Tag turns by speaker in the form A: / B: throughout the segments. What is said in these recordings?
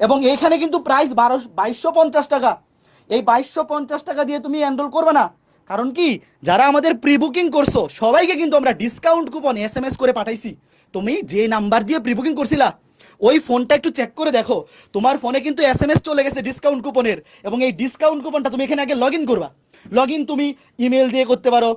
A: এবং এইখানে কিন্তু প্রাইস বারো, বাইশশো পঞ্চাশ টাকা। এই বাইশশো পঞ্চাশ টাকা দিয়ে তুমি এনরোল করবে না। কারণ কি? যারা আমাদের প্রি বুকিং করছ, সবাইকে কিন্তু আমরা discount coupon S M S করে পাঠাইছি। তুমি যে নাম্বার দিয়ে প্রি বুকিং করছিলা, ওই ফোনটা একটু চেক করে দেখো। তোমার ফোনে কিন্তু এস এম এস চলে গেছে ডিসকাউন্ট কুপনের এবং এই ডিসকাউন্ট কুপনটা তুমি এখানে আগে লগ ইন করবা। লগ ইন তুমি ইমেল দিয়ে করতে পারো।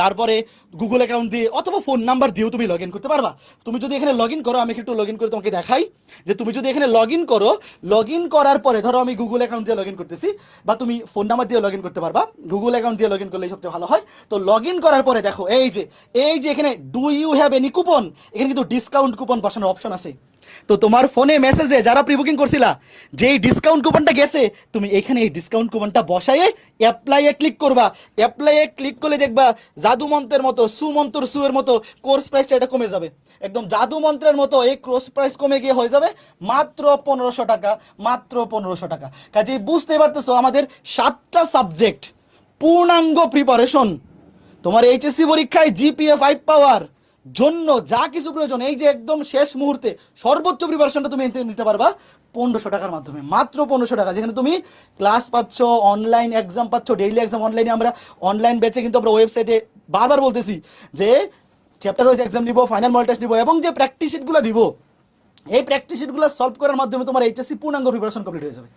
A: তারপরে গুগল অ্যাকাউন্ট দিয়ে অথবা ফোন নাম্বার দিয়েও তুমি লগ ইন করতে পারবা। তুমি যদি এখানে লগ ইন করো, আমি একটু লগ ইন করে তোমাকে দেখাই যে তুমি যদি এখানে লগ ইন করো লগ ইন করার পরে ধরো আমি গুগল অ্যাকাউন্ট দিয়ে লগ ইন করতেছি বা তুমি ফোন নাম্বার দিয়ে লগ ইন করতে পারবা। গুগল অ্যাকাউন্ট দিয়ে লগ ইন করলে সবচেয়ে ভালো হয়। তো লগ ইন করার পরে দেখো, এই যে এই যে এখানে do you have any coupon এখানে কিন্তু ডিসকাউন্ট কুপন বসানোর অপশন আছে। তো তোমার ফোনে মেসেজে যারা প্রি বুকিং করছিলা এই ডিসকাউন্ট কুপনটা গেছে, তুমি এখানে এই ডিসকাউন্ট কুপনটা বসায়ে অ্যাপ্লাইয়ে ক্লিক করবা। অ্যাপ্লাইয়ে ক্লিক করলে দেখবা জাদু মন্ত্রের মতো, সুমন্ত্র সুয়ের মতো কোর্স প্রাইসটা এটা কমে যাবে। একদম জাদু মন্ত্রের মতো এই কোর্স প্রাইস কমে গিয়ে হয়ে যাবে মাত্র পনেরোশো টাকা, মাত্র পনেরোশো টাকা। কাজে বুঝতে পারতেছো আমাদের সাতটা সাবজেক্ট পূর্ণাঙ্গ প্রিপারেশন তোমার এইচএসসি পরীক্ষায় জিপিএ ফাইভ পাওয়ার জন্য যা কিছু প্রয়োজন, এই যে একদম শেষ মুহূর্তে সর্বোচ্চ প্রিপারেশনটা তুমি নিতে পারবা পনেরোশো টাকার মাধ্যমে। মাত্র পনেরোশো টাকা, যেখানে তুমি ক্লাস পাচ্ছ অনলাইন এক্সাম পাচ্ছ ডেইলি এক্সাম অনলাইনে আমরা অনলাইন বেচে কিন্তু আমরা ওয়েবসাইটে বারবার বলতেছি যে চ্যাপ্টার ওয়াইজ এক্সাম নিব ফাইনাল মল টেস্ট নিব এবং যে প্র্যাকটিস শিটগুলো দিব, এই প্র্যাকটিস শিটগুলো সলভ করার মাধ্যমে তোমার এইচএসসি পূর্ণাঙ্গ প্রিপারেশন কমপ্লিট হয়ে যাবে।